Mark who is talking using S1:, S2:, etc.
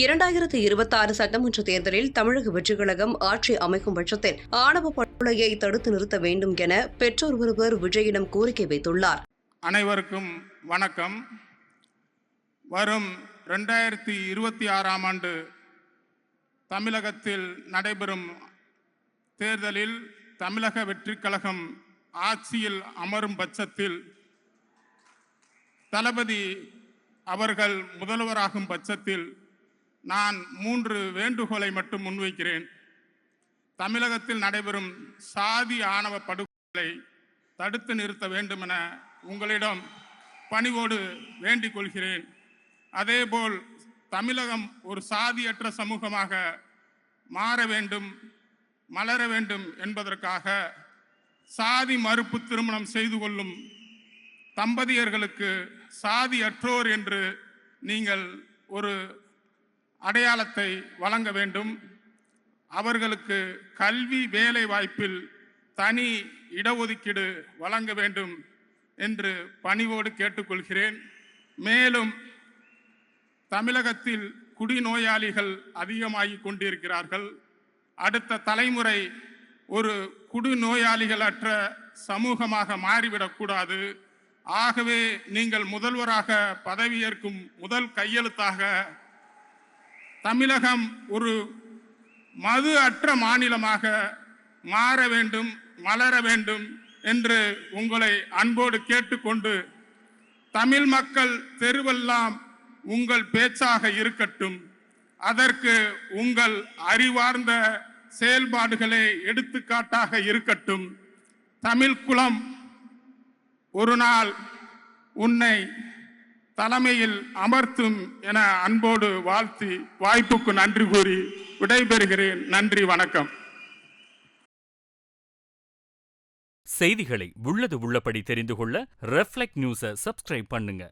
S1: இரண்டாயிரத்து இருபத்தாறு சட்டமன்ற தேர்தலில் தமிழக வெற்றி கழகம் ஆட்சி அமைக்கும் பட்சத்தில் ஆணவ படுகொலையை தடுத்து நிறுத்த வேண்டும் என பெற்றோர் ஒருவர் விஜயிடம் கோரிக்கை வைத்துள்ளார்.
S2: அனைவருக்கும் வணக்கம். வரும் ரெண்டாயிரத்தி இருபத்தி ஆறாம் ஆண்டு தமிழகத்தில் நடைபெறும் தேர்தலில் தமிழக வெற்றி கழகம் ஆட்சியில் அமரும் பட்சத்தில் தளபதி அவர்கள் முதல்வராகும் பட்சத்தில் நான் மூன்று வேண்டுகோளை மட்டும் முன்வைக்கிறேன். தமிழகத்தில் நடைபெறும் சாதி ஆணவ படுகொலை தடுத்து நிறுத்த வேண்டும் என உங்களிடம் பணிவோடு வேண்டிக் கொள்கிறேன். அதேபோல் தமிழகம் ஒரு சாதியற்ற சமூகமாக மாற வேண்டும் மலர வேண்டும் என்பதற்காக சாதி மறுப்பு திருமணம் செய்து கொள்ளும் தம்பதியர்களுக்கு சாதியற்றோர் என்று நீங்கள் ஒரு அடையாளத்தை வழங்க வேண்டும். அவர்களுக்கு கல்வி வேலை வாய்ப்பில் தனி இடஒதுக்கீடு வழங்க வேண்டும் என்று பணிவோடு கேட்டுக்கொள்கிறேன். மேலும் தமிழகத்தில் குடிநோயாளிகள் அதிகமாகி கொண்டிருக்கிறார்கள். அடுத்த தலைமுறை ஒரு குடிநோயாளிகளற்ற சமூகமாக மாறிவிடக்கூடாது ஆகவே நீங்கள் முதல்வராக பதவியேற்கும் முதல் கையெழுத்தாக தமிழகம் ஒரு மது அற்ற மாநிலமாக மாற வேண்டும் மலர வேண்டும் என்று உங்களை அன்போடு கேட்டுக்கொண்டு தமிழ் மக்கள் தெருவெல்லாம் உங்கள் பேச்சாக இருக்கட்டும். அதற்கு உங்கள் அறிவார்ந்த செயல்பாடுகளே எடுத்துக்காட்டாக இருக்கட்டும். தமிழ் குலம் ஒரு நாள் உன்னை தலைமையில் அமர்த்தும் என அன்போடு வாழ்த்தி வாய்ப்புக்கு நன்றி கூறி விடைபெறுகிறேன். நன்றி வணக்கம்.
S3: செய்திகளை உள்ளது உள்ளபடி தெரிந்து கொள்ள ரெஃப்ளெக்ட் நியூஸை சப்ஸ்கிரைப் பண்ணுங்க.